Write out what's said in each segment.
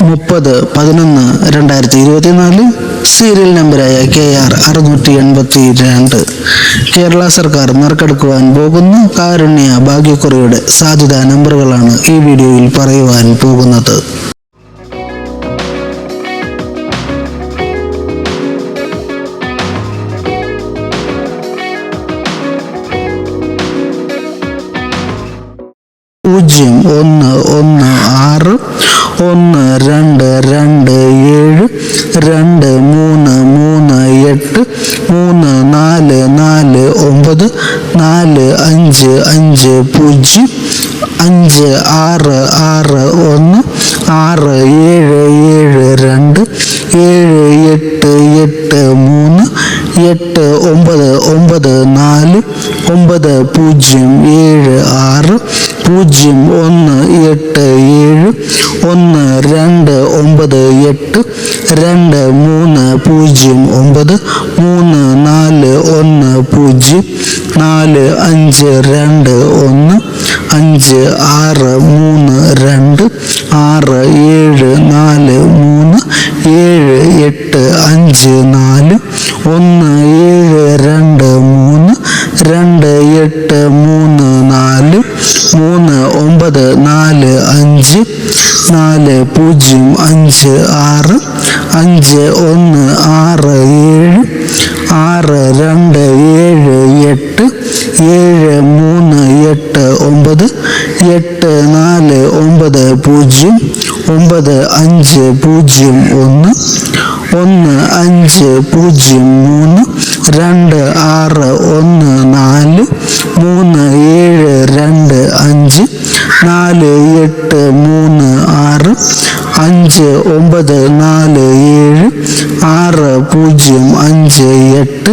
മുപ്പത് പതിനൊന്ന് രണ്ടായിരത്തി ഇരുപത്തിനാല് സീരിയൽ നമ്പറായ കെ ആർ അറുന്നൂറ്റി എൺപത്തി രണ്ട് കേരള സർക്കാർ നറുക്കെടുക്കുവാൻ പോകുന്ന കാരുണ്യ ഭാഗ്യക്കുറിയുടെ സാധ്യതാ നമ്പറുകളാണ് ഈ വീഡിയോയിൽ പറയുവാൻ പോകുന്നത്. പൂജ്യം ഒന്ന് ഒന്ന് ആറ് ഒന്ന് രണ്ട് രണ്ട് ഏഴ് രണ്ട് മൂന്ന് മൂന്ന് എട്ട് മൂന്ന് നാല് നാല് ഒമ്പത് നാല് അഞ്ച് അഞ്ച് പൂജ്യം അഞ്ച് ആറ് ആറ് ഒന്ന് ആറ് ഏഴ് ഏഴ് രണ്ട് ഏഴ് എട്ട് എട്ട് മൂന്ന് എട്ട് ഒമ്പത് ഒമ്പത് നാല് ഒമ്പത് പൂജ്യം ഏഴ് ആറ് പൂജ്യം ഒന്ന് എട്ട് ഏഴ് ഒന്ന് രണ്ട് ഒമ്പത് എട്ട് രണ്ട് മൂന്ന് പൂജ്യം ഒമ്പത് മൂന്ന് നാല് ഒന്ന് പൂജ്യം നാല് അഞ്ച് രണ്ട് ഒന്ന് അഞ്ച് ആറ് മൂന്ന് രണ്ട് ആറ് ഏഴ് നാല് മൂന്ന് ഏഴ് എട്ട് അഞ്ച് നാല് ഒന്ന് ഏഴ് രണ്ട് മൂന്ന് രണ്ട് എട്ട് മൂന്ന് നാല് മൂന്ന് ഒമ്പത് നാല് അഞ്ച് നാല് പൂജ്യം അഞ്ച് ആറ് അഞ്ച് ഒന്ന് ആറ് ഏഴ് ആറ് രണ്ട് ഏഴ് എട്ട് ഏഴ് മൂന്ന് എട്ട് ഒമ്പത് എട്ട് നാല് ഒമ്പത് പൂജ്യം ഒമ്പത് അഞ്ച് പൂജ്യം ഒന്ന് ഒന്ന് അഞ്ച് പൂജ്യം മൂന്ന് രണ്ട് ആറ് ഒന്ന് നാല് മൂന്ന് ഏഴ് രണ്ട് അഞ്ച് നാല് എട്ട് മൂന്ന് ആറ് അഞ്ച് ഒമ്പത് നാല് ഏഴ് ആറ് പൂജ്യം അഞ്ച് എട്ട്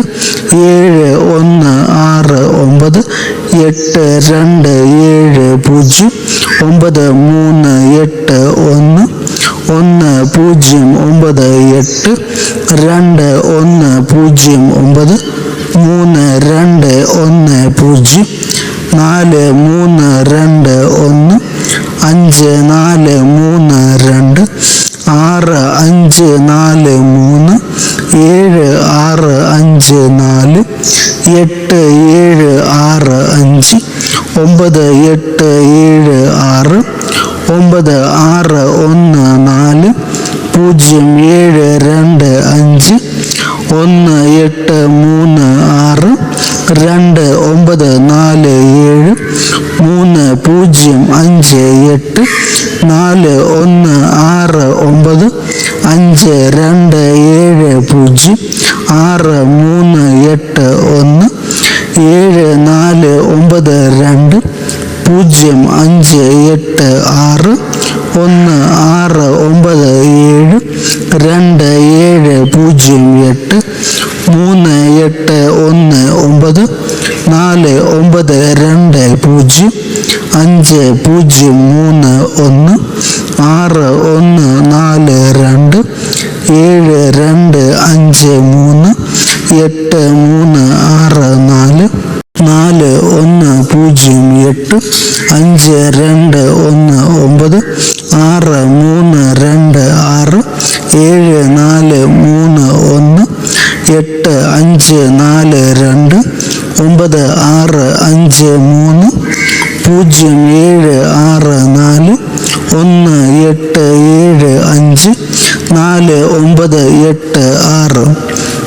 ഏഴ് ഒന്ന് ആറ് ഒമ്പത് എട്ട് രണ്ട് ഏഴ് പൂജ്യം ഒമ്പത് മൂന്ന് എട്ട് ഒന്ന് പൂജ്യം ഒമ്പത് എട്ട് രണ്ട് ഒന്ന് പൂജ്യം ഒമ്പത് മൂന്ന് രണ്ട് ഒന്ന് പൂജ്യം നാല് മൂന്ന് രണ്ട് ഒന്ന് അഞ്ച് നാല് മൂന്ന് രണ്ട് ആറ് അഞ്ച് നാല് മൂന്ന് ഏഴ് ആറ് അഞ്ച് നാല് എട്ട് ഏഴ് ആറ് അഞ്ച് ഒമ്പത് എട്ട് ഏഴ് ആറ് ഒമ്പത് ആറ് ഒന്ന് നാല് പൂജ്യം ഏഴ് രണ്ട് അഞ്ച് ഒന്ന് എട്ട് മൂന്ന് ആറ് രണ്ട് ഒമ്പത് നാല് ഏഴ് മൂന്ന് പൂജ്യം അഞ്ച് എട്ട് നാല് ഒന്ന് ആറ് ഒമ്പത് അഞ്ച് രണ്ട് ഏഴ് പൂജ്യം ആറ് മൂന്ന് എട്ട് ഒന്ന് ഏഴ് നാല് ഒമ്പത് രണ്ട് പൂജ്യം അഞ്ച് എട്ട് ആറ് ഒന്ന് ആറ് ഒമ്പത് ഏഴ് രണ്ട് ഏഴ് പൂജ്യം എട്ട് മൂന്ന് എട്ട് ഒന്ന് ഒമ്പത് നാല് ഒമ്പത് രണ്ട് പൂജ്യം അഞ്ച് പൂജ്യം മൂന്ന് ഒന്ന് ആറ് ഒന്ന് നാല് രണ്ട് ഏഴ് രണ്ട് അഞ്ച് മൂന്ന് എട്ട് മൂന്ന് ആറ് നാല് എട്ട് അഞ്ച് രണ്ട് ഒന്ന് ഒമ്പത് ആറ് മൂന്ന് രണ്ട് ആറ് ഏഴ് നാല് മൂന്ന് ഒന്ന് എട്ട് അഞ്ച് നാല് രണ്ട് ഒമ്പത് ആറ് അഞ്ച് മൂന്ന് പൂജ്യം ഏഴ് ആറ് നാല് ഒന്ന് എട്ട് ഏഴ് അഞ്ച് നാല് ഒമ്പത് എട്ട് ആറ്.